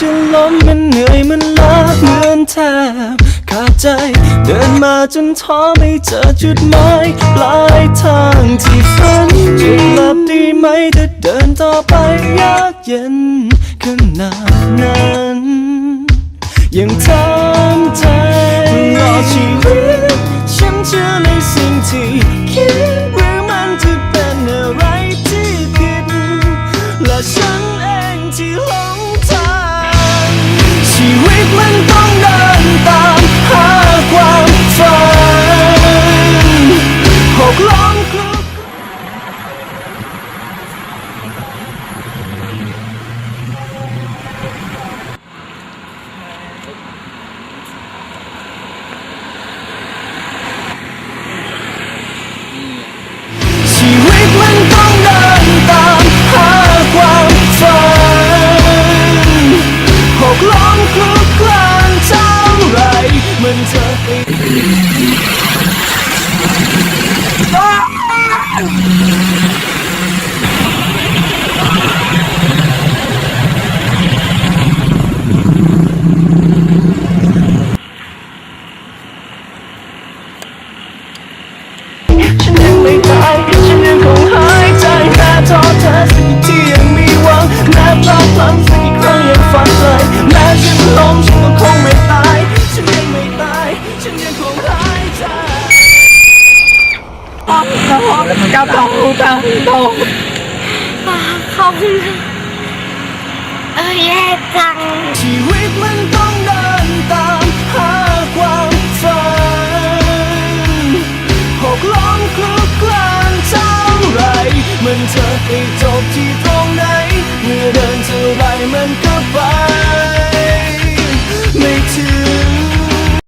จะล้มมันเหนื่อยมันล้าเหมือนแทบขาดใจ เดินมาจนท้อไม่เจอจุดหมายปลายทางที่ฝันจะหลับดีไหมถ้าเดินต่อไปยากเย็นขนาดนั้นยังทำใจตลอชีวิตฉันเชื่อในสิ่งที่ ไม่ตายฉันยังคงหายใจแค่ท้อแท้สิ่งที่ยังมีหวังแม้พลาดพลั้งสักครั้งยังฝันเลยแม้ฉันล้มฉันก็คงไม่ตายฉันยังไม่ตายฉันยังคงหายใจกระเป๋าตังค์ตกขอบคุณเออแย่จังชีวิตมันต้องเดินตามหาความฝันหกล้ม มันจะไปจบที่ตรงไหน เมื่อเดินเท่าไรมันก็ไป